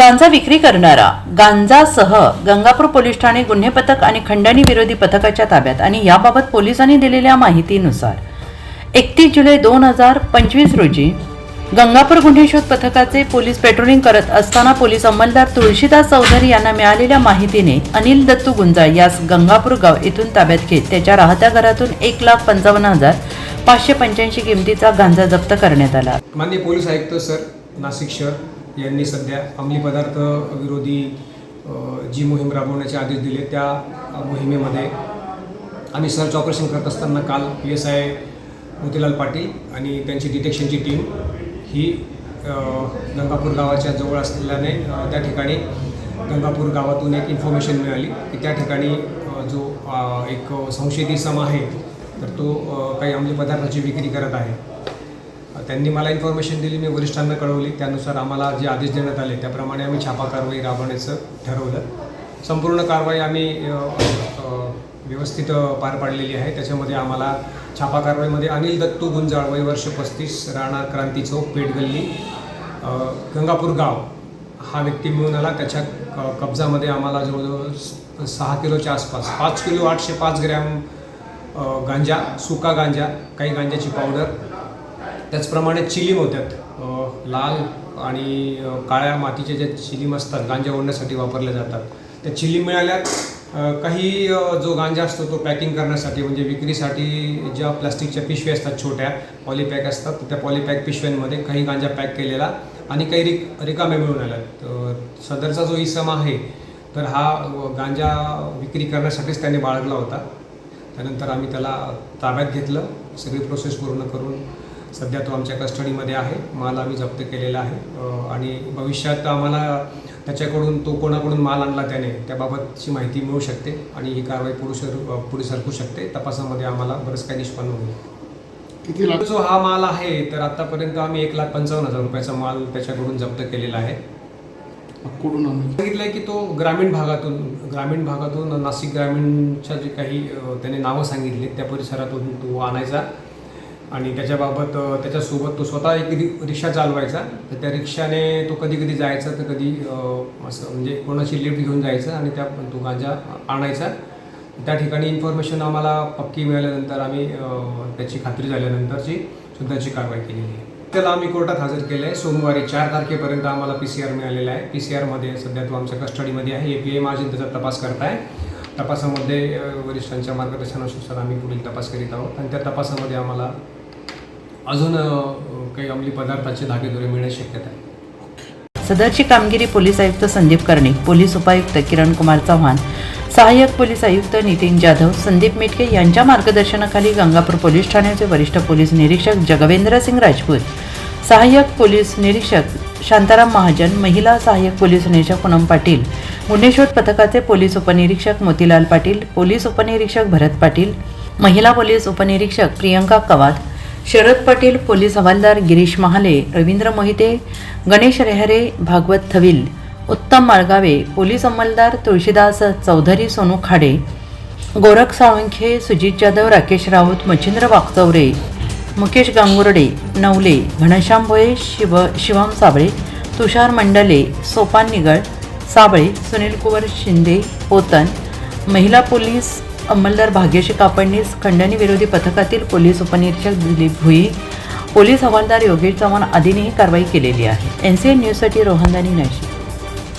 गांजा विक्री करणारा गांजासह गंगापूर पोलीस ठाणे गुन्हे पथक आणि खंडणी विरोधी पथकाच्या ताब्यात आणि याबाबत पोलिसांनी दिलेल्या माहितीनुसार एकतीस जुलै दोन हजार पंचवीस रोजी गंगापूर गुन्हे शोध पथकाचे पोलीस पेट्रोलिंग करत असताना पोलीस अंमलदार तुळशीदास चौधरी यांना मिळालेल्या माहितीने अनिल दत्तू गुंजाळ यास गंगापूर गाव येथून ताब्यात घेत त्याच्या राहत्या घरातून एक लाख पंचावन्न हजार पाचशे पंच्याऐंशी किमतीचा गांजा जप्त करण्यात आला. माननीय पोलीस आयुक्त सर नाशिक शहर. यांनी सध्या अंमली पदार्थ विरोधी जी मोहीम राबवण्याचे आदेश दिले त्या मोहिमेमध्ये आम्ही सर्च ऑपरेशन करत असताना काल P S I Motilal Patil आणि त्यांची डिटेक्शनची टीम ही गंगापूर गावाच्या जवळ असल्याने त्या ठिकाणी गंगापूर गावातून एक इन्फॉर्मेशन मिळाली की त्या ठिकाणी जो एक संशयित इसम आहे तर तो काही अंमली पदार्थाची विक्री करत आहे. त्यांनी मला इन्फॉर्मेशन दिली मी वरिष्ठांना कळवली. त्यानुसार आम्हाला जे आदेश देण्यात आले त्याप्रमाणे आम्ही छापा कारवाई राबवण्याचं ठरवलं. संपूर्ण कारवाई आम्ही व्यवस्थित पार पाडलेली आहे. त्याच्यामध्ये आम्हाला छापा कारवाईमध्ये अनिल दत्तू गुंजाळ वय वर्ष पस्तीस राणा क्रांती चौक पेठ गल्ली गंगापूर गाव. हा व्यक्ती मिळून आला. त्याच्या क- कब्जामध्ये आम्हाला जवळजवळ सहा किलोच्या आसपास पाच किलो आठशे पाच ग्रॅम गांजा सुका गांजा काही गांजाची पावडर त्याचप्रमाणे चिलीम होत्यात लाल आणि काळ्या मातीचे जे चिलीम असतात गांजा ओढण्यासाठी वापरल्या जातात. त्या चिलीम मिळाल्यात काही जो गांजा असतो तो पॅकिंग करण्यासाठी म्हणजे विक्रीसाठी ज्या प्लास्टिकच्या पिशव्या असतात छोट्या पॉलीपॅक असतात त्या पॉलीपॅक पिशव्यांमध्ये काही गांजा पॅक केलेला आणि काही रिक रिकामे मिळून आल्या तर सदरचा जो इसम आहे तर हा गांजा विक्री करण्यासाठीच त्याने बाळगला होता. त्यानंतर आम्ही त्याला ताब्यात घेतलं सगळी प्रोसेस पूर्ण करून सध्या तो आमच्या कस्टडीमध्ये आहे. माल आम्ही जप्त केलेला आहे. आणि भविष्यात आम्हाला त्याच्याकडून तो कोणाकडून माल आणला त्याने त्याबाबतची माहिती मिळू शकते आणि ही कारवाई पुढे सर पुढे सरकू शकते. तपासामध्ये आम्हाला बरंच काही निष्पन्न होईल. किती लाख? जो हा माल आहे तर आतापर्यंत आम्ही एक लाख पंचावन्न हजार रुपयाचा माल त्याच्याकडून जप्त केलेला आहे. कुठून सांगितलं आहे की तो ग्रामीण भागातून ग्रामीण भागातून नाशिक ग्रामीणच्या जे काही त्याने नावं सांगितली त्या परिसरातून तो आणायचा. आणि त्याच्याबाबत त्याच्यासोबत तो स्वतः एक रिक्षा चालवायचा. तर त्या रिक्षाने तो कधी कधी जायचा तर कधी असं म्हणजे कोणाची लिफ्ट घेऊन जायचं आणि त्या तो गांजा आणायचा. त्या ठिकाणी इन्फॉर्मेशन आम्हाला पक्की मिळाल्यानंतर आम्ही त्याची खात्री झाल्यानंतरची सुद्धाची कारवाई केलेली आहे. त्याला आम्ही कोर्टात हजर केलं आहे सोमवारी चार तारखेपर्यंत आम्हाला पी सी आर मिळालेला आहे. पी सी आरमध्ये सध्या तो आमच्या कस्टडीमध्ये आहे. ए पी एम अजून त्याचा तपास करताय. तपासामध्ये वरिष्ठांच्या मार्गदर्शनानुसार आम्ही पुढील तपास करीत आहोत. आणि त्या तपासामध्ये आम्हाला अजून काही अंमली पदार्थाचे धागेदोरे मिळण्याची शक्यता आहे. सदरची कामगिरी पोलीस आयुक्त संदीप कर्णिक पोलीस उपायुक्त किरण कुमार चव्हाण सहाय्यक पोलीस आयुक्त नितीन जाधव संदीप मिटके यांच्या मार्गदर्शनाखाली गंगापूर पोलीस ठाण्याचे वरिष्ठ पोलीस निरीक्षक जगवेंद्र सिंग राजपूत सहाय्यक पोलीस निरीक्षक शांताराम महाजन महिला सहाय्यक पोलीस निरीक्षक पूनम पाटील गुन्हे शोध पथकाचे पोलीस उपनिरीक्षक मोतीलाल पाटील पोलीस उपनिरीक्षक भरत पाटील महिला पोलीस उपनिरीक्षक प्रियंका कवात शरद पाटील पोलीस हवालदार गिरीश महाले रवींद्र मोहिते गणेश रेहरे भागवत थविल उत्तम माळगावे पोलीस अंमलदार तुळशीदास चौधरी सोनू खाडे गोरख साळुंखे सुजित जाधव राकेश राऊत मच्छिंद्र वागचौरे मुकेश गांगुर्डे नवले घनश्याम भोये शिव शिवम साबळे तुषार मंडले सोपान निगळ साबळे सुनील कुवर शिंदे पोतन महिला पोलीस अंमलदार भाग्यश्री कापडणीस खंडणी विरोधी पथकातील पोलीस उपनिरीक्षक दिलीप भुई पोलीस हवालदार योगेश चव्हाण आदींनी कारवाई केलेली आहे. एन सी एन न्यूजसाठी रोहनदानी नाशिक